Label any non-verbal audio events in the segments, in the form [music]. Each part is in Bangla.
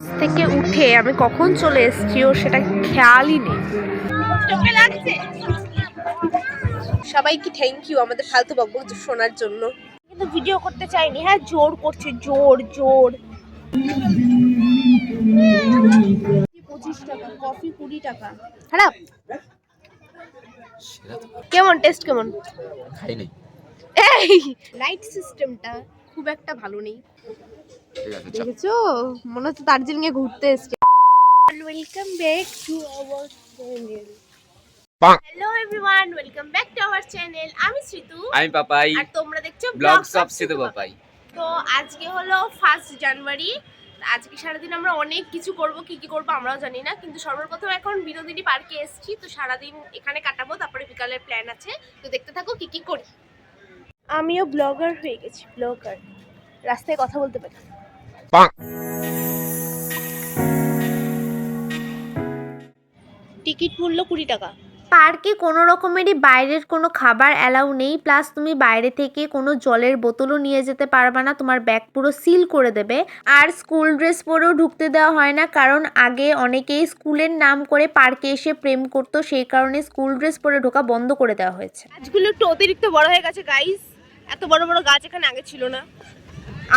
থেকে উঠে আমি কখন চলে এসেছি ও সেটা খেয়ালই নেই। চোখে লাগছে? সবাইকে থ্যাংক ইউ আমাদের ফালতু বকবক শোনার জন্য। কিন্তু ভিডিও করতে চাইনি হ্যাঁ জোর করছে জোর জোর। পঁচিশ টাকা কফি কুড়ি টাকা। খারাপ? কেমন টেস্ট কেমন? খাইনি। এই লাইট সিস্টেমটা খুব একটা ভালো নেই। ঠিক আছে দেখেছ? মনে হচ্ছে দার্জিলিং এ ঘুরতে এসছে। Welcome back to our channel hello everyone welcome back to our channel আমি শ্রীতু আমি পাপাই। আর তোমরা দেখছ ব্লগস অফ সিধু পাপাই তো আজকে হলো ফার্স্ট জানুয়ারি আজকে সারাদিন আমরা অনেক কিছু করব কি কি করব আমরাও জানি না কিন্তু সর্বপ্রথম এখন বিনোদিনী পার্কে এসেছি। তো সারাদিন এখানে কাটাবো তারপরে বিকালের প্ল্যান আছে। তো দেখতে থাকো কি কি করি। আমিও ব্লগার হয়ে গেছি ব্লগার রাস্তায় কথা বলতে পারি টিকিট মূল্য কুড়ি টাকা। পার্কে কোনো রকমেরই বাইরের কোনো খাবার অ্যালাউ নেই প্লাস তুমি বাইরে থেকে কোনো জলের বোতলও নিয়ে যেতে পারবে না তোমার ব্যাগ পুরো সিল করে দেবে। আর স্কুল ড্রেস পরেও ঢুকতে দেওয়া হয় না কারণ আগে অনেকেই স্কুলের নাম করে পার্কে এসে প্রেম করতো সেই কারণে স্কুল ড্রেস পরে ঢোকা বন্ধ করে দেওয়া হয়েছে। গাছগুলো একটু অতিরিক্ত বড় হয়ে গেছে গাইস এত বড় বড় গাছ এখানে আগে ছিল না।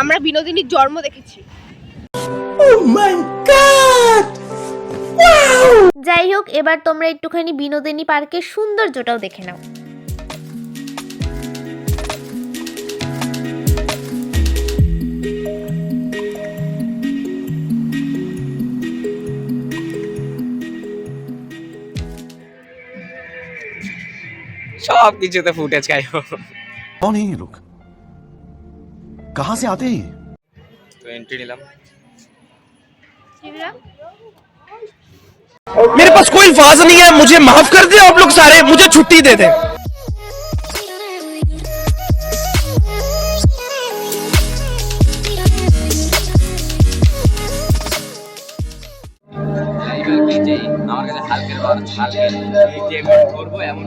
আমরা বিনোদিনীর জন্ম দেখেছি। oh যাই হোক এবার তোমরা একটুখানি বিনোদিনী পার্কের সৌন্দর্যটাও দেখে নাও। সব কিছুতে ফুটেজ খাই অনেক লোক कहां से आते हैं ये তো এন্ট্রি নিলাম मेरे पास कोई अल्फाज नहीं है मुझे माफ कर दे आप लोग सारे मुझे छुट्टी दे दें যেই আমার কাছে হালকের বার হালকের এই যে আমি করবো এমন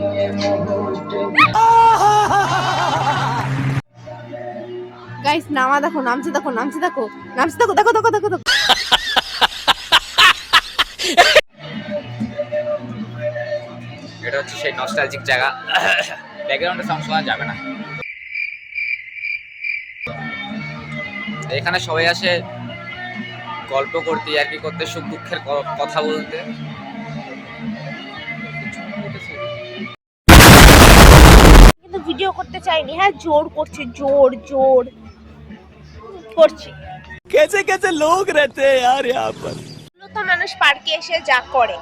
গাইস নামা দেখো নামছে দেখো নামছে দেখো নামছে দেখো দেখো দেখো দেখো দেখো। এটা হচ্ছে সেই নস্টালজিক জায়গা। ব্যাকগ্রাউন্ডে সাউন্ড শোনা যাবে না। এখানে সবাই আসে গল্প করতে আর কি করতে সুখ দুঃখের কথা বলতে। কিন্তু ভিডিও করতে চাইনি। হ্যাঁ জোর করছে জোর জোর। করছি कैसे कैसे लोग रहते हैं यार यहाँ पर মূলত মানুষ পার্কে এসে যা করে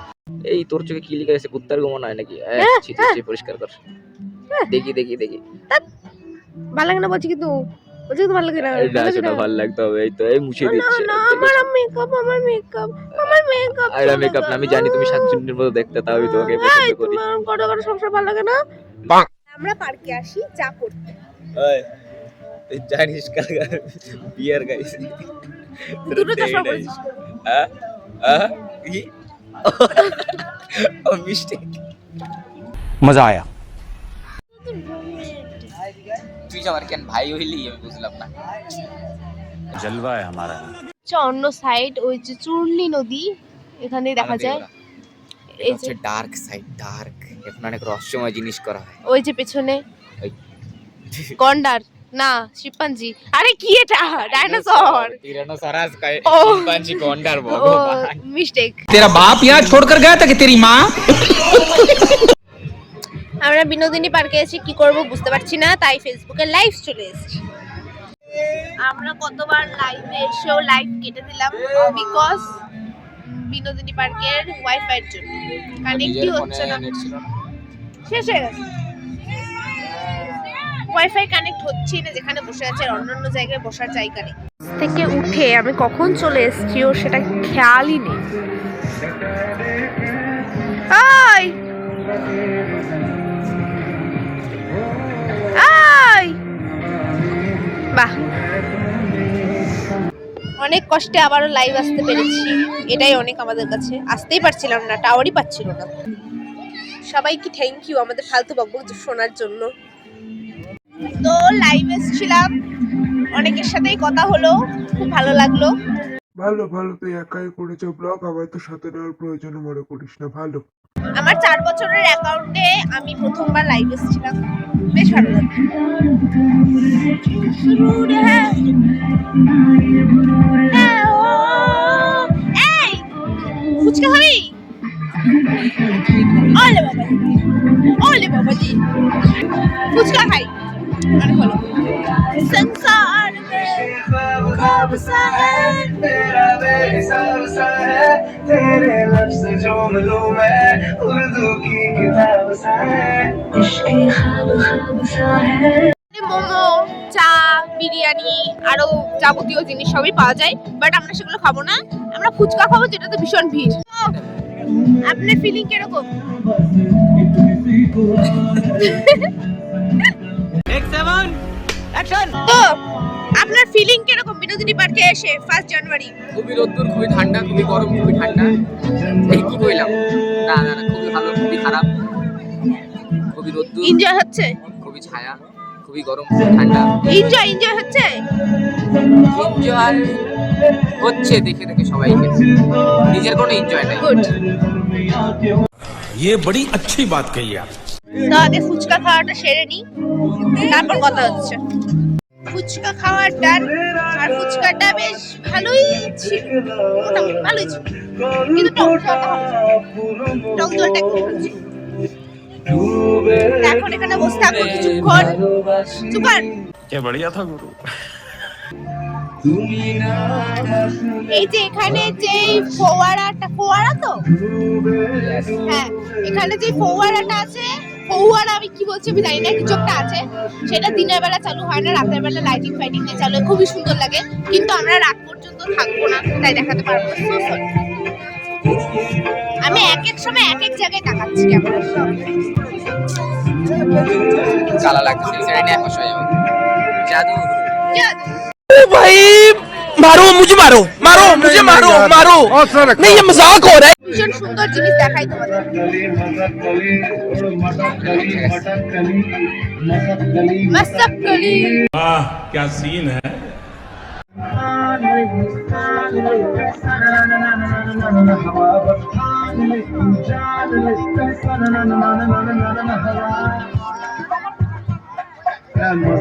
এই তোর চোখে কি লিখে গেছে কুত্তার গুমন হয় নাকি এই, হ্যাঁ, ছি, ছি, ছি, পরিষ্কার কর দেখি দেখি দেখি ভালো লাগে না বলছি কিন্তু বলছি কিন্তু ভালো লাগে না এই না ভালো লাগে সেটা না। ভালো লাগতে হবে এই তো এই মুছে না দিচ্ছে না আমার মেকআপ আমার মেকআপ আমার মেকআপ আর মেকআপ না আমি জানি তুমি শাকচুন্নির মতো দেখতে তাও আমি তোমাকে পছন্দ করি তোমার গড় গড় সবসময় ভালো লাগে না বাহ। আমরা পার্কে আসি যা করতে জানিস কাকার বিয়ার গাইছে মজা আয়া। তুই আমার কেন ভাই হইলি আমি বুঝলাম না। জলবা আমারা আচ্ছা অন্য সাইড ওই যে চুরলি নদী এখানে হ্যাঁ, দেখা যায়। এই যে ডার্ক সাইড ডার্ক এখানে অনেক রহস্যময় জিনিস করা হয়। ওই যে পেছনে। গন্ডার। না শিম্পাঞ্জি আরে কি এটা ডাইনোসর টিরানোসরাস কয় ও। চিম্পাঞ্জি গন্ডার ও ভগবান মিস্টেক तेरा बाप यहाँ छोड़कर गया था कि तेरी माँ আমরা বিনোদিনী পার্কে এসে কি করব বুঝতে পারছি না তাই ফেসবুকে লাইভ চলে এসেছি আমরা কতবার লাইভে এসেও লাইভ কেটে দিলাম বিকজ বিনোদিনী পার্কের ওয়াইফাইয়ের জন্য কানেক্টই হচ্ছে না নেট ছিল না শেষ হয়ে গেছে ওয়াইফাই কানেক্ট হচ্ছে না যেখানে বসে আছে আর অন্যান্য জায়গায় বসার জায়গা নেই। থেকে উঠে আমি কখন চলে এসেছি ও সেটা খেয়ালই নেই। আই আই বাহ! অনেক কষ্টে আবারও লাইভ আসতে পেরেছি এটাই অনেক আমাদের কাছে। আসতেই পারছিলাম না টাওয়ারই পাচ্ছিল না। সবাইকে থ্যাংক ইউ আমাদের ফালতু বকবক শোনার জন্য। লাইভ এসেছিলাম। অনেকের সাথেই কথা হলো। খুব ভালো লাগল। ভালো ভালো তুই একাই করেছ ব্লগ আমার তো সাথে নেওয়ার প্রয়োজন মনে করিস না ভালো। আমার চার বছরের অ্যাকাউন্টে আমি প্রথমবার লাইভ এসেছিলাম। বেশ ভালো লাগে ফুচকা খাবি? [laughs] ওলে বাবা ওলে বাবাজি। ফুচকা খাই। অনেক ভালো संसार में ख्वाब सा है तेरा बेहिसाब सा है तेरे लफ्ज जो मिलूं मैं उर्दू की किताब सा है इश्क ख्वाब ख्वाब सा है মোমো চা বিরিয়ানি আরো যাবতীয় জিনিস সবই পাওয়া যায় বাট আমরা সেগুলো খাবো না আমরা ফুচকা খাবো যেটাতে ভীষণ ভিড় তো, আপনার ফিলিং কিরকম [laughs] [laughs] তো আপনার ফিলিং কিরকম বিনোদিনী পার্কে এসে ফার্স্ট জানুয়ারি খুবই রোদ্দুর খুবই ঠান্ডা খুবই গরম খুবই ঠান্ডা এই কি কইলাম না না না খুবই ভালো খুবই খারাপ খুবই রোদ্দুর এনজয় হচ্ছে খুবই ছায়া খুবই গরম খুবই ঠান্ডা এনজয় এনজয় হচ্ছে এনজয় হচ্ছে দেখে দেখে সবাইকে নিজের কোনো এনজয় নাই গুড ये बड़ी अच्छी बात कही आप দাদে ফুচকা খাওয়াটা সেরে নিই। তারপর কথা হচ্ছে। ফুচকা খাওয়ার ডান আর ফুচকাটা বেশ ভালোই ছিল। ভালোই ছিল। কিন্তু টক টক জলটা এখন এখানে বসে থাকো কিছুক্ষণ। চুপার। কে বড়িয়া থা এই যে এখানে যে ফোয়ারাটা ফোয়ারা তো? হ্যাঁ এখানে যে ফোয়ারাটা আছে ফোয়ারা আমি কি বলছি আমি জানি না কিছু একটা আছে। সেটা দিনের বেলা চালু হয় না রাতের বেলা লাইটিং ফাইটিং দিয়ে চালু খুবই সুন্দর লাগে। কিন্তু আমরা রাত পর্যন্ত থাকব না তাই দেখাতে পারব না। আমি এক এক সময় এক এক জায়গায় তাকাচ্ছি ক্যামেরার জ্বালা লাগছে যাবে। জাদু। ओ भाई मारो मुझे मारो मारो मुझे मारो मारो नहीं ये मजाक हो रहा है ভীষণ সুন্দর জিনিস দেখাই তোমাদের कली मदक कली मटक कली मटक कली मसक कली মস্তক কলি वाह क्या सीन है हवा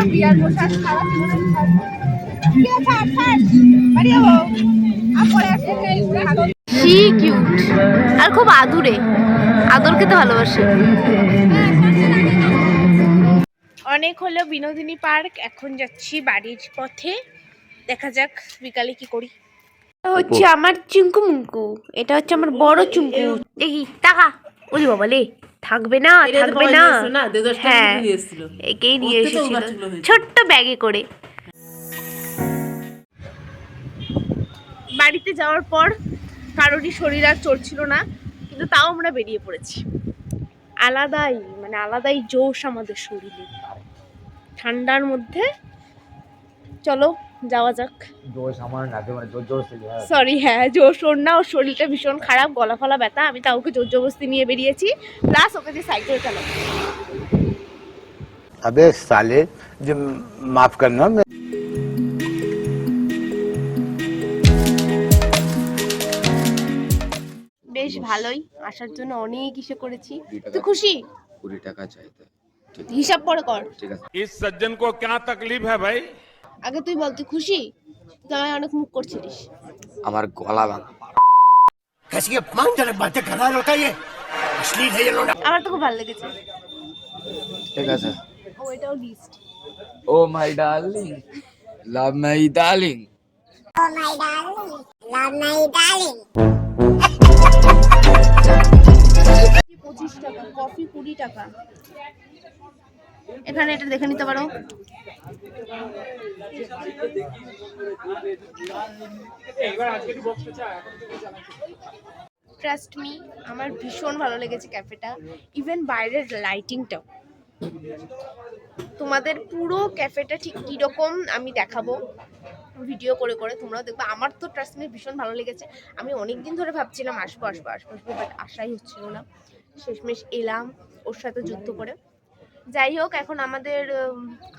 আমার বিয়ার পোশাক খারাপ কি আর খুব আদুরে। আদর খেতে ভালোবাসে। অনেক হলো বিনোদিনী পার্ক এখন যাচ্ছি বাড়ির পথে। দেখা যাক বিকালে কি করি। হচ্ছে আমার চুঙ্কু মুঙ্কু এটা হচ্ছে আমার বড় চুমকু দেখি টাকা। ওরে বাবা লে থাকবে না থাকবে না। হ্যাঁ একেই নিয়ে এসেছিল। ছোট্ট ব্যাগে করে। বাড়িতে যাওয়ার পর কারোরই শরীর আর চড়ছিল না কিন্তু তাও আমরা বেরিয়ে পড়েছি। আলাদাই মানে আলাদাই জোশ আমাদের শরীরে। ঠান্ডার মধ্যে চলো যাওয়া যাক জোশ আমার না মানে জোর জোর সরি হ্যাঁ জোর শোর না ওর শরীরটা ভীষণ খারাপ গলা ফলা ব্যথা আমি তাও ওকে জোর জবরদস্তি নিয়ে বেরিয়েছি প্লাস ওকে যে সাইকেল চালাবো अबे साले जो माफ करना मैं বেশ ভালোই আসার জন্য অনেক ইসে করেছি তুই খুশি কুড়ি টাকা চাইতে ঠিক হিসাব পরে কর ঠিক আছে इस सज्जन को क्या तकलीफ है भाई আগে তুই বল তুই খুশি তুই আমায় অনেক মুখ করছিলিস আমার গলা ভাঙা कैसी मान जाने बातें कर रहा है लड़का ये अश्लील है ये लौंडा আমার তো খুব ভালো লেগেছে ঠিক আছে ও এটাও list O my darling love my darling পঁচিশ টাকা কফি কুড়ি টাকা এখানে এটা দেখে নিতে পারো ট্রাস্ট মি আমার ভীষণ ভালো লেগেছে ক্যাফেটা ইভেন বাইরের লাইটিংটাও তোমাদের পুরো ক্যাফেটা ঠিক কীরকম আমি দেখাবো ভিডিও করে করে তোমরাও দেখবে। আমার তো ট্রাস্ট মি ভীষণ ভালো লেগেছে। আমি অনেক দিন ধরে ভাবছিলাম আসব আসব আসব আসব বাট আশাই হচ্ছিল না। শেষমেশ এলাম ওর সাথে যুদ্ধ করে। যাই হোক এখন আমাদের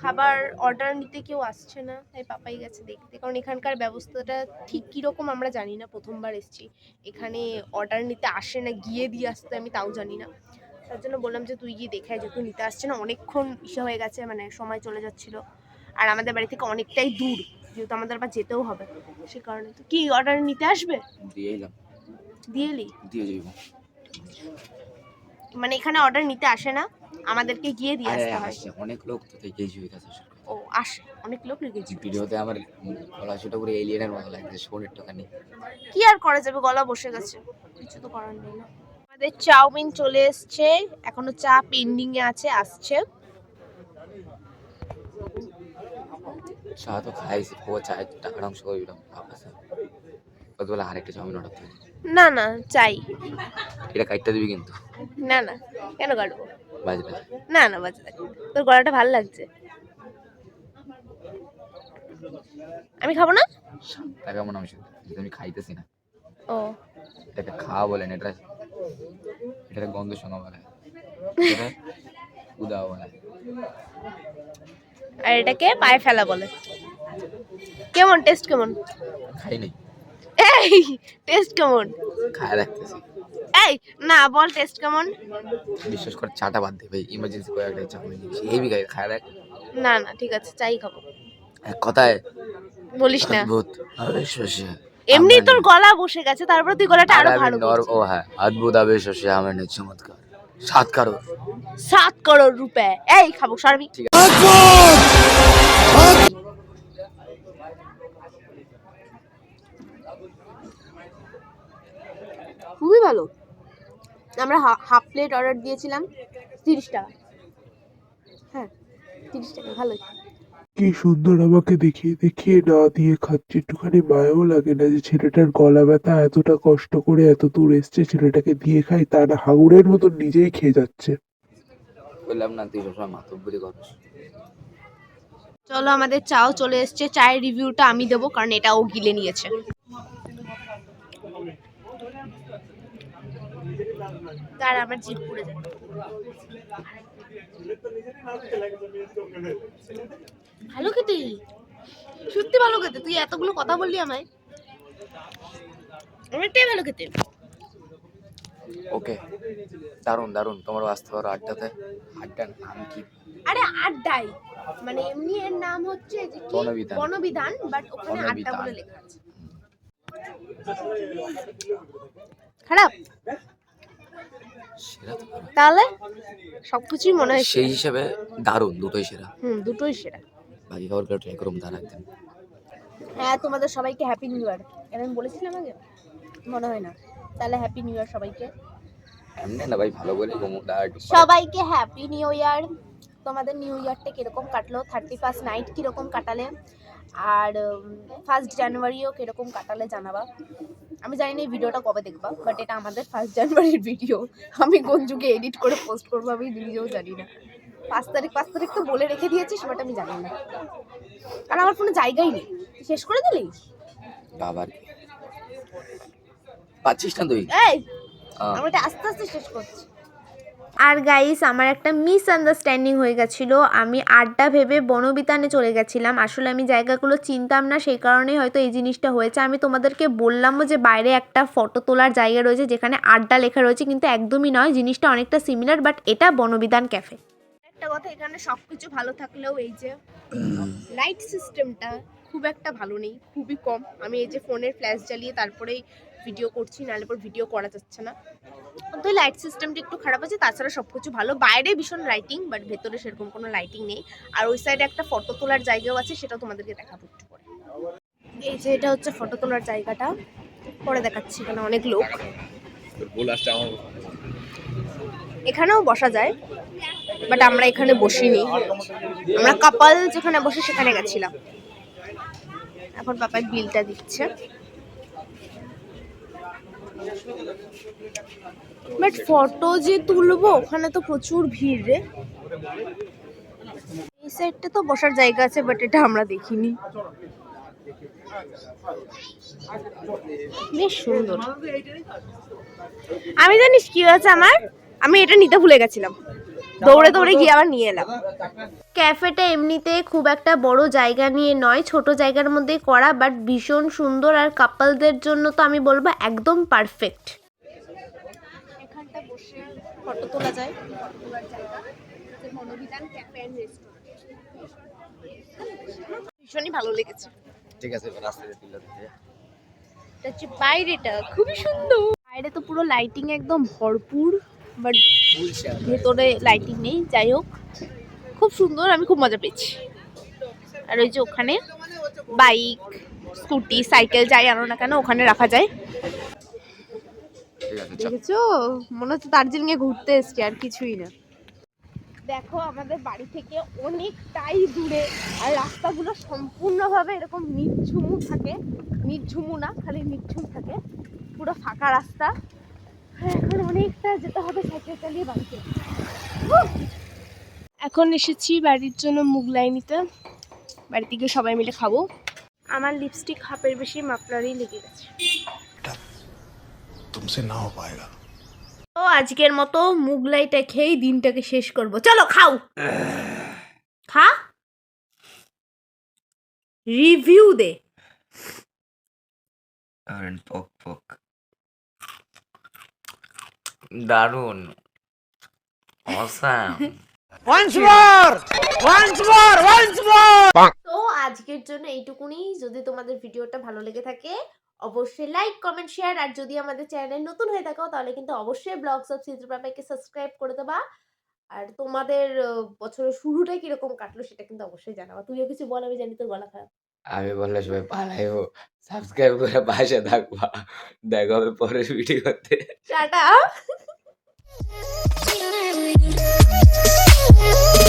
খাবার অর্ডার নিতে কেউ আসছে না তাই পাপাই গেছে দেখতে। কারণ এখানকার ব্যবস্থাটা ঠিক কীরকম আমরা জানি না প্রথমবার এসেছি। এখানে অর্ডার নিতে আসে না গিয়ে দিয়ে আসতে আমি তাও জানি না। তার জন্য বললাম যে তুই গিয়ে দেখে যেহেতু নিতে আসছে না। অনেকক্ষণ ইসে হয়ে গেছে মানে সময় চলে যাচ্ছিল। আর আমাদের বাড়ি থেকে অনেকটাই দূর যেহেতু আমাদের আবার যেতেও হবে। সে কারণে তো কি অর্ডার নিতে আসবে? দিয়ে এলাম। দিয়ে এলি? দিয়ে যাইব। মানে এখানে অর্ডার নিতে আসে না? আমাদেরকে গিয়ে দিয়ে আসতে হয়। অনেক লোক তো দেখেই হইতাছে ও আসে অনেক লোক লেগেছে ভিডিওতে আমার গলা ছোট করে এলিয়েনের মতো লাগছে শোন একটুখানি কি আর করা যাবে? গলা বসে গেছে। কিছু তো করার নেই না। আমাদের চাউমিন চলে এসছে। এখনও চা পেন্ডিং এ আছে আসছে। চা তো খাইছি ও চায় টাকার অংশ করে দিলাম ভাবছে কতবেলা আরেকটা চাউমিন অর্ডার না না চাই। এটা কাটতে দিবি কিন্তু। না না কেন কাটবো? বাজে বাজে। না না বাজে লাগে তোর গলাটা ভালো লাগছে? আমি খাব না? টাকা মনে হয় কিন্তু আমি খাইতেছি না। ও। এটাকে খাওয়া বলেন এটা এটাকে গন্ধ শোনা বলে। এটা উদা বলে। আর এটাকে পায়ে ফেলা বলে। কেমন? টেস্ট কেমন? খাই নাই এই টেস্ট কেমন? খায় রাখতেছি এই না বল টেস্ট কেমন? বিশ্বাস করে চাটা বাদ দে ভাই ইমার্জেন্সি করে একটা চাউমিন দিয়েছি এই বিঘায় খায় দেখ। না না ঠিক আছে চাই খাব। এক কথায় বলিস না। অদ্ভুত। অবিশ্বাস্য। এমনি তোর গলা বসে গেছে তারপর তুই গলাটা আরও ভালো ও হ্যাঁ অদ্ভুত অবিশ্বাস্য আমার নেই চমৎকার। সাত কারও সাত করোড় রুপে। এই খাব সারবি। খুবই ভালো। আমরা হাফ প্লেট অর্ডার দিয়েছিলাম তিরিশ টাকা। হ্যাঁ তিরিশ টাকা ভালোই। কি সুন্দর আমাকে দেখিয়ে দেখিয়ে না দিয়ে খাচ্ছে। একটুখানি মায়াও লাগে না যে ছেলেটার গলা ব্যথা এতটা কষ্ট করে এত দূর এসছে ছেলেটাকে দিয়ে খাই তা না হাঙুরের মতন নিজেই খেয়ে যাচ্ছে। বললাম না তুই সবসময় মাতব্বরি করিস। চলো আমাদের চাও চলে এসছে। চায়ের রিভিউটা আমি দেবো কারণ এটা ও গিলে নিয়েছে। তার আমার জিভ পুড়ে যায়। ভালো খেতে? সত্যি ভালো খেতে। তুই এতগুলো কথা বললি আমায়। অনেকটাই ভালো খেতে। ওকে দারুণ দারুণ তোমারও আসতে পারো আড্ডাতে। আড্ডার নাম কি? আরে আড্ডাই। মানে এমনি এর নাম হচ্ছে যে কি? বনবিধান। বাট ওখানে আড্ডা বলে লেখা আছে। খারাপ। তাহলে সবকিছুই মনে হয় সেই হিসাবে দারুণ দুটোই সেরা। হুম দুটোই সেরা। বাকি খাবারগুলো ট্রাই করুন তার একদিন। হ্যাঁ তোমাদের সবাইকে হ্যাপি নিউ ইয়ার এটা আমি বলেছিলাম আগে? মনে হয় না। তাহলে হ্যাপি নিউ ইয়ার সবাইকে। এমনি না ভাই ভালো গোমুদা সবাইকে হ্যাপি নিউ ইয়ার তোমাদের নিউ ইয়ারটা কীরকম কাটলো? থার্টি ফার্স্ট নাইট কীরকম কাটালে? আর ফার্স্ট জানুয়ারিও কীরকম কাটালে জানাবা? আমি জানি না এই ভিডিওটা কবে দেখবা বাট এটা আমাদের ফার্স্ট জানুয়ারির ভিডিও আমি কোন যুগে এডিট করে পোস্ট করব আমি নিজেও জানি না। পাঁচ তারিখ পাঁচ তারিখ তো বলে রেখে দিয়েছিস বাট আমি জানি না। আর আমার কোনো জায়গাই নেই। শেষ করে দিলি? বাবার পাচ্ছিস না তুই? এই আহ, আমি এটা আস্তে আস্তে শেষ করছি। আর গাইস আমার একটা মিসআন্ডারস্ট্যান্ডিং হয়ে গেছিল। আমি আড্ডা ভেবে বনবিতানে চলে গেছিলাম। আসলে আমি জায়গাগুলো চিনতাম না, সেই কারণেই হয়তো এই জিনিসটা হয়েছে। আমি তোমাদেরকে বললামও যে বাইরে একটা ফটো তোলার জায়গা রয়েছে, যেখানে আড্ডা লেখা রয়েছে, কিন্তু একদমই নয়। জিনিসটা অনেকটা সিমিলার বাট এটা বনবিধান ক্যাফে একটা কথা, এখানে সবকিছু ভালো থাকলেও এই যে লাইট সিস্টেমটা খুব একটা ভালো নেই, খুবই কম। আমি এই যে ফোনের ফ্ল্যাশ জ্বালিয়ে তারপরেই ভিডিও করছি নাহলে পর ভিডিও করা যাচ্ছে না। তো লাইট সিস্টেমটা একটু খারাপ আছে তাছাড়া সব কিছু ভালো। বাইরে ভীষণ লাইটিং বাট ভেতরে সেরকম কোনো লাইটিং নেই। আর ওই সাইডে একটা ফটো তোলার জায়গাও আছে সেটাও তোমাদেরকে দেখাবো একটু পরে। এই যে এটা হচ্ছে ফটো তোলার জায়গাটা। পরে দেখাচ্ছি এখানে অনেক লোক। এখানেও বসা যায় বাট আমরা এখানে বসিনি। আমরা কাপাল যেখানে বসে সেখানে গেছিলাম। এখন পাপাই বিলটা দিচ্ছে। বাট ফটো যে তুলবো, ওখানে তো প্রচুর ভিড় রে। এই সাইডটা তো বসার জায়গা আছে বাট এটা আমরা দেখিনি। বেশ সুন্দর। আমি জানিস কি হয়েছে আমার? আমি এটা নিতে ভুলে গেছিলাম। দৌড়ে দৌড়ে গিয়ে আবার নিয়ে এলাম। ক্যাফেটা এমনিতে খুব একটা বড় জায়গা নিয়ে নয় ছোট জায়গার মধ্যে করা বাট ভীষণ সুন্দর আর কাপলদের জন্য তো আমি বলব একদম পারফেক্ট এখানটা বসে ফটো তোলা যায়। ফটো তোলার জায়গা হচ্ছে মনোবিধান ক্যাফে অ্যান্ড রেস্টুরেন্ট ভীষণই ভালো লেগেছে। ঠিক আছে রাস্তায় তুলে এটা হচ্ছে বাইরেটা খুবই সুন্দর। বাইরে তো পুরো লাইটিং একদম ভরপুর। বাট ভেতরে লাইটিং নেই যাই হোক। খুব সুন্দর আমি খুব মজা পেয়েছি। আর ওই যে ওখানে বাইক স্কুটি সাইকেল যাই আনো না কেন ওখানে রাখা যায়। ঠিক দেখেছ? মনে হচ্ছে দার্জিলিং এ ঘুরতে এসছি আর কিছুই না। দেখো আমাদের বাড়ি থেকে অনেকটাই দূরে আর রাস্তাগুলো সম্পূর্ণভাবে এরকম নির্ঝুমু থাকে। নির্ঝুমু না খালি নির্ঝুম থাকে। পুরো ফাঁকা রাস্তা। হ্যাঁ, এখন অনেকটা যেতে হবে সাইকেল চালিয়ে বাড়িতে। এখন এসেছি বাড়ির জন্য মুগলাই নিতে বাড়িতে গিয়ে সবাই মিলে খাব। আমার লিপস্টিক হাফের বেশি মাপলারই লেগে গেছে। তুমসে নাও পায়গা। তো আজকের মতো মুগলাইটা খেয়েই দিনটাকে শেষ করব। চলো খাও। খা। রিভিউ দে। আর পক পক। দারুণ awesome Once more! Once more! Once more! তো আজকের জন্য এইটুকুনি। যদি তোমাদের ভিডিওটা ভালো লেগে থাকে অবশ্যই লাইক কমেন্ট শেয়ার আর যদি আমাদের চ্যানেল নতুন হয়ে থাকো তাহলে কিন্তু অবশ্যই ব্লগস অফ চিত্রপ্রাপাইকে সাবস্ক্রাইব করে দেবা। আর তোমাদের বছরের শুরুটা কীরকম কাটলো সেটা কিন্তু অবশ্যই জানাবা। তুইও কিছু বল আমি জানি তোর গলা খারাপ। আমি বললে সবাই পালাইও সাবস্ক্রাইব করে পাশে থাকবা দেখা হবে পরের ভিডিওতে টাটা Thank you.